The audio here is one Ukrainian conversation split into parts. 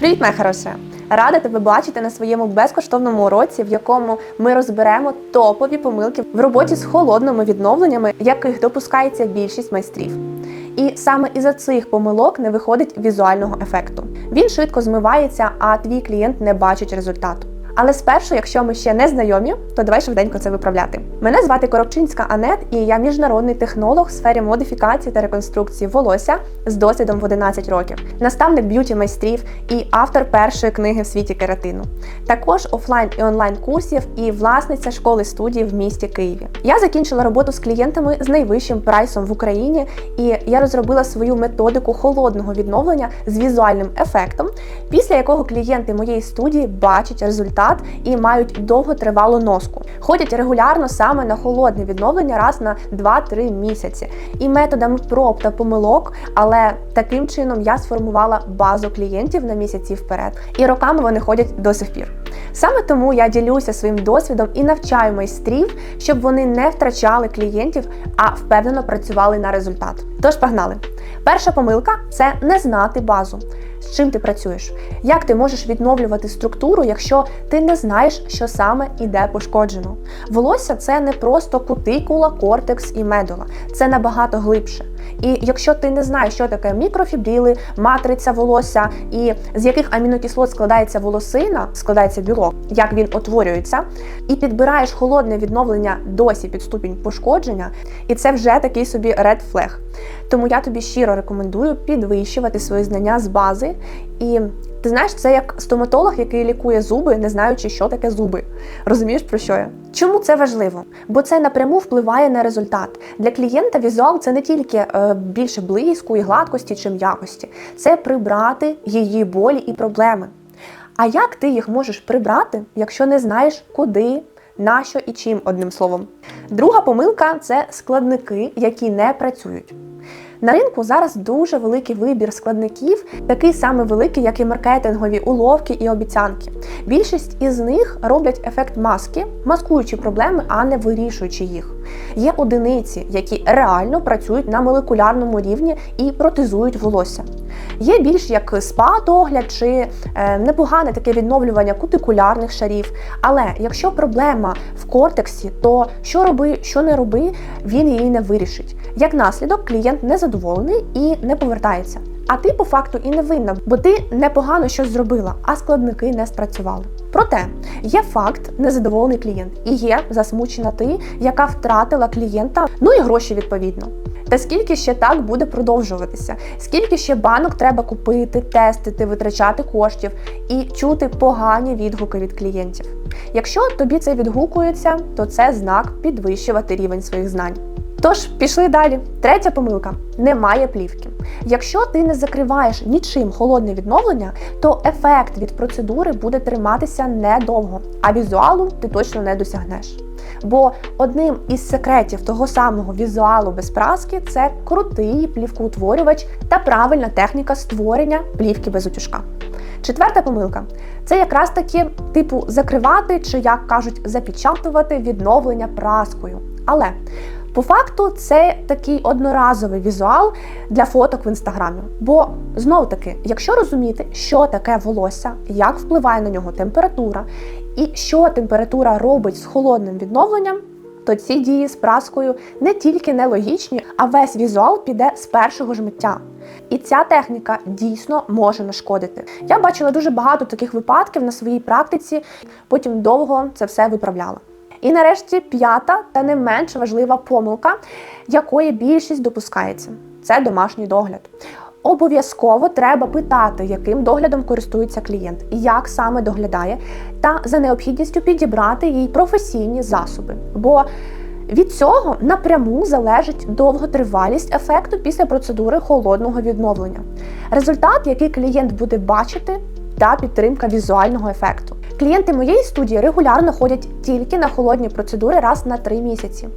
Привіт, моя хороша! Рада тебе бачити на своєму безкоштовному уроці, в якому ми розберемо топові помилки в роботі з холодними відновленнями, яких допускається більшість майстрів. І саме із-за цих помилок не виходить візуального ефекту. Він швидко змивається, а твій клієнт не бачить результату. Але спершу, якщо ми ще не знайомі, то давай швиденько це виправляти. Мене звати Коробчинська Анет, і я міжнародний технолог в сфері модифікації та реконструкції волосся з досвідом в 11 років, наставник б'юті майстрів і автор першої книги в світі кератину. Також офлайн і онлайн курсів і власниця школи студії в місті Києві. Я закінчила роботу з клієнтами з найвищим прайсом в Україні, і я розробила свою методику холодного відновлення з візуальним ефектом, після якого клієнти моєї студії бачать результат і мають довготривалу носку. Ходять регулярно саме на холодне відновлення раз на 2-3 місяці. І методами проб та помилок, але таким чином я сформувала базу клієнтів на місяці вперед. І роками вони ходять до сих пір. Саме тому я ділюся своїм досвідом і навчаю майстрів, щоб вони не втрачали клієнтів, а впевнено працювали на результат. Тож погнали! Перша помилка це не знати базу. З чим ти працюєш? Як ти можеш відновлювати структуру, якщо ти не знаєш, що саме іде пошкоджено? Волосся це не просто кутикула, кортекс і медула, це набагато глибше. І якщо ти не знаєш, що таке мікрофібріли, матриця волосся і з яких амінокислот складається волосина, складається білок, як він утворюється, і підбираєш холодне відновлення досі під ступінь пошкодження, і це вже такий собі red flag. Тому я тобі щиро рекомендую підвищувати свої знання з бази. І ти знаєш, це як стоматолог, який лікує зуби, не знаючи, що таке зуби. Розумієш, про що я? Чому це важливо? Бо це напряму впливає на результат. Для клієнта візуал це не тільки е, більше блиску і гладкості чи м'якості, це прибрати її болі і проблеми. А як ти їх можеш прибрати, якщо не знаєш, куди, на що і чим, одним словом? Друга помилка це складники, які не працюють. На ринку зараз дуже великий вибір складників, такий саме великий, як і маркетингові уловки і обіцянки. Більшість із них роблять ефект маски, маскуючи проблеми, а не вирішуючи їх. Є одиниці, які реально працюють на молекулярному рівні і протезують волосся. Є більш як спа-догляд чи е, непогане таке відновлювання кутикулярних шарів. Але якщо проблема в кортексі, то що роби, що не роби, він її не вирішить. Як наслідок, клієнт незадоволений і не повертається. А ти по факту і не винна, бо ти непогано щось зробила, а складники не спрацювали. Проте є факт незадоволений клієнт, і є засмучена ти, яка втратила клієнта, ну і гроші відповідно. Та скільки ще так буде продовжуватися? Скільки ще банок треба купити, тестити, витрачати коштів і чути погані відгуки від клієнтів? Якщо тобі це відгукується, то це знак підвищувати рівень своїх знань. Тож, пішли далі. Третя помилка немає плівки. Якщо ти не закриваєш нічим холодне відновлення, то ефект від процедури буде триматися недовго, а візуалу ти точно не досягнеш. Бо одним із секретів того самого візуалу без праски це крутий плівкоутворювач та правильна техніка створення плівки без утюжка. Четверта помилка це якраз таки типу закривати чи, як кажуть, запечатувати відновлення праскою. Але по факту це такий одноразовий візуал для фоток в інстаграмі. Бо знову таки, якщо розуміти, що таке волосся, як впливає на нього температура, і що температура робить з холодним відновленням, то ці дії з праскою не тільки нелогічні, а весь візуал піде з першого ж миття. І ця техніка дійсно може нашкодити. Я бачила дуже багато таких випадків на своїй практиці, потім довго це все виправляла. І нарешті п'ята та не менш важлива помилка, якої більшість допускається це домашній догляд. Обов'язково треба питати, яким доглядом користується клієнт, як саме доглядає, та за необхідністю підібрати їй професійні засоби. Бо від цього напряму залежить довготривалість ефекту після процедури холодного відновлення. Результат, який клієнт буде бачити, та підтримка візуального ефекту. Клієнти моєї студії регулярно ходять тільки на холодні процедури раз на три місяці.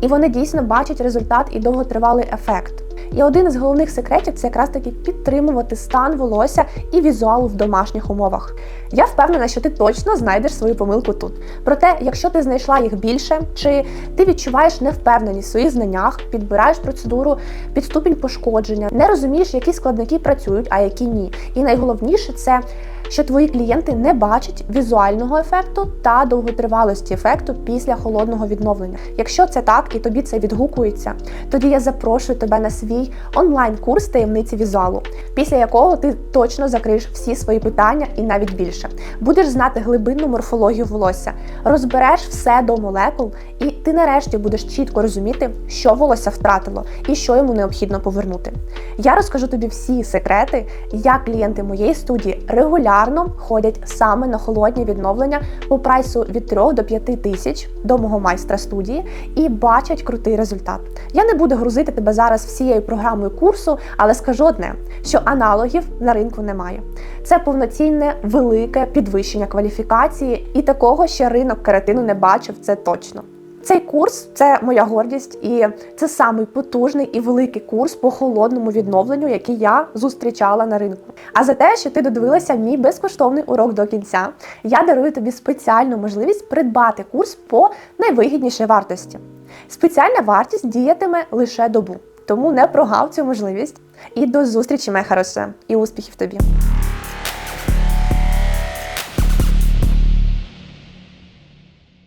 І вони дійсно бачать результат і довготривалий ефект. І один із головних секретів це якраз таки підтримувати стан волосся і візуалу в домашніх умовах. Я впевнена, що ти точно знайдеш свою помилку тут. Проте, якщо ти знайшла їх більше, чи ти відчуваєш невпевненість в своїх знаннях, підбираєш процедуру під ступінь пошкодження, не розумієш, які складники працюють, а які ні. І найголовніше це. Що твої клієнти не бачать візуального ефекту та довготривалості ефекту після холодного відновлення. Якщо це так і тобі це відгукується, тоді я запрошую тебе на свій онлайн-курс таємниці візуалу, після якого ти точно закриєш всі свої питання і навіть більше. Будеш знати глибинну морфологію волосся, розбереш все до молекул, і ти нарешті будеш чітко розуміти, що волосся втратило і що йому необхідно повернути. Я розкажу тобі всі секрети, як клієнти моєї студії регулярно ходять саме на холодні відновлення по прайсу від 3 до 5 тисяч до мого майстра студії і бачать крутий результат. Я не буду грузити тебе зараз всією програмою курсу, але скажу одне, що аналогів на ринку немає. Це повноцінне велике підвищення кваліфікації, і такого ще ринок каратину не бачив, це точно. Цей курс це моя гордість, і це самий потужний і великий курс по холодному відновленню, який я зустрічала на ринку. А за те, що ти додивилася мій безкоштовний урок до кінця, я дарую тобі спеціальну можливість придбати курс по найвигіднішій вартості. Спеціальна вартість діятиме лише добу, тому не прогав цю можливість. І до зустрічі, моя хороша, і успіхів тобі!